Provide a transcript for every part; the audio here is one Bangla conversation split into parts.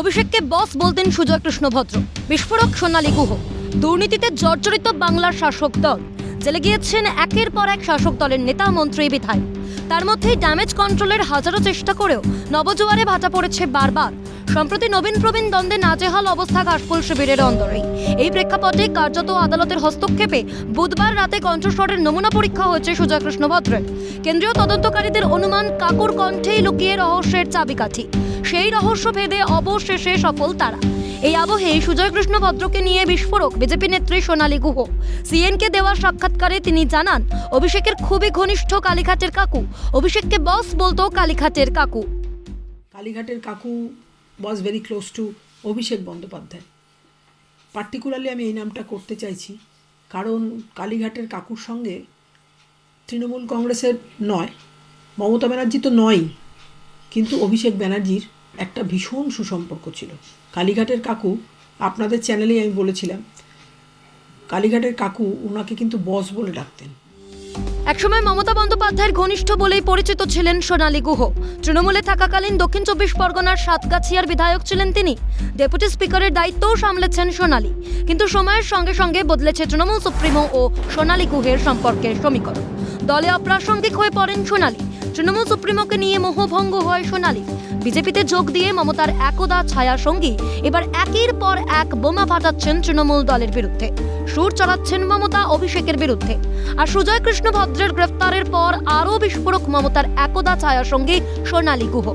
অভিষেককে বস বলতেন সুজয় কৃষ্ণভদ্র বিস্ফোরক সোনালী গুহ। দুর্নীতিতে জর্জরিত বাংলার শাসক দল। জেলে গিয়েছেন একের পর এক শাসক দলের নেতা মন্ত্রী বিধায়ক। তার মধ্যেই ড্যামেজ কন্ট্রোলের হাজারো চেষ্টা করেও নবজোয়ারে ভাটা পড়েছে বারবার। সম্প্রতি নবীন প্রবীণ দ্বন্দ্বে নাজেহাল অবস্থা ঘাসফুল শিবিরের অন্দরেই। এই প্রেক্ষাপটে কার্যত আদালতের হস্তক্ষেপে বুধবার রাতে কণ্ঠস্বরের নমুনা পরীক্ষা হয়েছে সুজয় কৃষ্ণ ভদ্রের। কেন্দ্রীয় তদন্তকারীদের অনুমান কাকুর কণ্ঠেই লুকিয়ে রহস্যের চাবিকাঠি। সেই রহস্য ভেদে অবশেষে সফল তারা। এই আবহে সুজয় কৃষ্ণ ভদ্রকে নিয়ে বিস্ফোরক বিজেপি নেত্রী সোনালী গুহ। সিএনকে দেওয়া সাক্ষাৎকারে তিনি জানান, অভিষেকের খুবই ঘনিষ্ঠ কালীঘাটের কাকু। অভিষেককে বস বলতো কালীঘাটের কাকু। কালীঘাটের কাকু was very close to Abhishek Bandyopadhyay. Particularly আমি এই নামটা করতে চাইছি, কারণ কালীঘাটের কাকুর সঙ্গে তৃণমূল কংগ্রেসের নয়, মমতা ব্যানার্জি তো নয়ই। কিন্তু অভিষেক ব্যানার্জির একটা ভীষণ সুসম্পর্ক ছিল। কালীঘাটের কাকু, আপনাদের চ্যানেলেই আমি বলেছিলাম, কালীঘাটের কাকু ওনাকে কিন্তু বস বলে ডাকতেন। একসময় মমতা বন্দ্যোপাধ্যায়ের ঘনিষ্ঠ বলেই পরিচিত ছিলেন সোনালী গুহ। তৃণমূলে থাকাকালীন দক্ষিণ চব্বিশ পরগনার সাতগাছিয়ার বিধায়ক ছিলেন তিনি। ডেপুটি স্পিকারের দায়িত্বও সামলেছেন সোনালী। কিন্তু সময়ের সঙ্গে সঙ্গে বদলেছে তৃণমূল সুপ্রিমো ও সোনালী গুহের সম্পর্কের সমীকরণ। দলে অপ্রাসঙ্গিক হয়ে পড়েন সোনালী। তৃণমূল সুপ্রিমোকে নিয়ে মোহভঙ্গ হয় সোনালি। বিজেপিতে যোগ দিয়ে মমতার একদা ছায়া সঙ্গী। এবার একের পর এক বোমা ফাটাচ্ছেন তৃণমূল দলের বিরুদ্ধে। সুর চড়াচ্ছেন মমতা অভিষেকের বিরুদ্ধে। আর সুজয় কৃষ্ণ ভদ্রের গ্রেফতারের পর আরও বিস্ফোরক মমতার একদা ছায়া সঙ্গী সোনালি গুহ।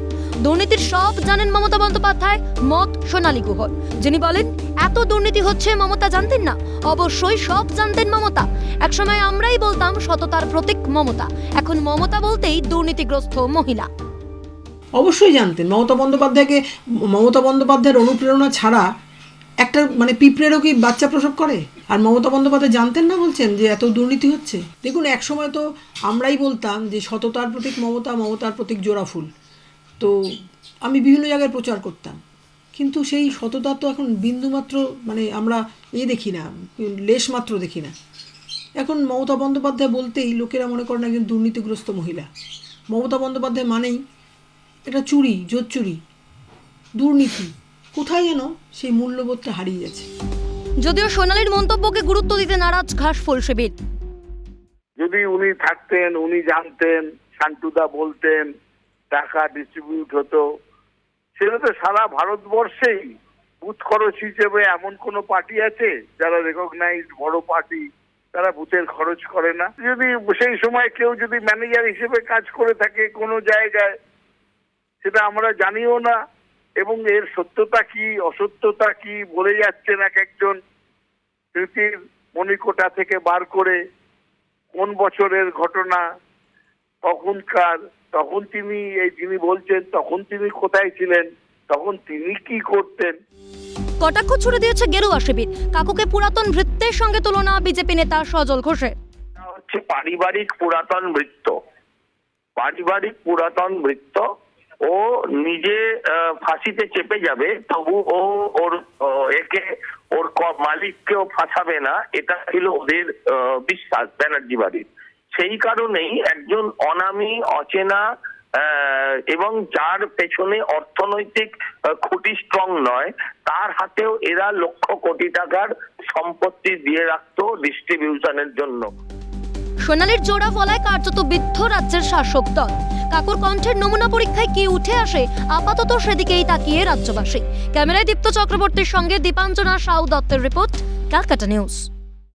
দুর্নীতির সব জানেন মমতা বন্দ্যোপাধ্যায়, মত সোনালী গুহর। যিনি বলেন, এত দুর্নীতি হচ্ছে মমতা জানতেন না। অবশ্যই সব জানতেন মমতা। একসময় আমরাই বলতাম, সততার প্রতীক মমতা। এখন মমতা বলতেই দুর্নীতিগ্রস্ত মহিলা। অবশ্যই জানতেন। মমতা বন্দ্যোপাধ্যায়কে, মমতা বন্দ্যোপাধ্যায়ের অনুপ্রেরণা ছাড়া একটা মানে পিঁপড়েরও কি বাচ্চা প্রসব করে? আর মমতা বন্দ্যোপাধ্যায় জানতেন না বলছেন যে এত দুর্নীতি হচ্ছে? দেখুন এক সময় তো আমরাই বলতাম যে, সততার প্রতীক মমতা, মমতার প্রতীক জোড়াফুল তো আমি বিভিন্ন জায়গায় প্রচার করতাম। কিন্তু সেই সততা তো এখন বিন্দুমাত্র মানে আমরা এ দেখি না লেশ মাত্র দেখি না। এখন মমতা বন্দ্যোপাধ্যায় বলতেই লোকেরা মনে করেন একজন দুর্নীতিগ্রস্ত মহিলা। মমতা বন্দ্যোপাধ্যায় মানেই এটা চুরি জোর চুরি দুর্নীতি। কোথায় যেন সেই মূল্যবোধটা হারিয়ে যাচ্ছে যদিও সোনালীর মন্তব্যকে গুরুত্ব দিতে নারাজ ঘাসফুল শিবির যদি উনি থাকতেন উনি জানতেন শান্তুদা বলতেন টাকা ডিস্ট্রিবিউট হতো। সেটা তো সারা ভারতবর্ষেই বুথ খরচ হিসেবে এমন কোন পার্টি আছে? যারা রেকগনাইজ বড় পার্টি, তারা বুথের খরচ করে না। যদি সেই সময় কেউ যদি ম্যানেজার হিসেবে কাজ করে থাকে কোনো জায়গায়, সেটা আমরা জানিও না। এবং এর সত্যতা কি, অসত্যতা কি, বলে যাচ্ছেন এক একজন স্মৃতির মণিকোটা থেকে বার করে। কোন বছরের ঘটনা তখনকার তখন তিনি এই যিনি বলছেন তখন তিনি কোথায় ছিলেন? তখন তিনি কি করতেন? কটাক্ষ ছুড়ে দিয়েছে গেরুয়া শিবির। কাকুকে পুরাতন ভৃত্যের সঙ্গে তুলনা বিজেপি নেতা সজল ঘোষের। হচ্ছে পারিবারিক পুরাতন বৃত্ত পারিবারিক পুরাতন বৃত্ত ও নিজে ফাঁসিতে চেপে যাবে তবু ও ওর একে ওর মালিককেও ফাঁসাবে না। এটা ছিল ওদের আহ, বিশ্বাস ব্যানার্জি বাড়ির। সেই কারণেই একজন অনামী, অচেনা এবং যার পেছনে অর্থনৈতিক খুঁটি স্ট্রং নয়, তার হাতেও এরা লক্ষ কোটি টাকার সম্পত্তি দিয়ে রাখতো ডিস্ট্রিবিউশনের জন্য। সোনালীর জোড়া ফলায় কার্যত বিদ্ধ রাজ্যের শাসক দল। কাকুর কণ্ঠের নমুনা পরীক্ষায় কি উঠে আসে, আপাতত সেদিকেই তাকিয়ে রাজ্যবাসী। ক্যামেরায় দীপ্ত চক্রবর্তীর সঙ্গে দীপাঞ্জনা সাউ দত্তের রিপোর্ট, ক্যালকাটা নিউজ।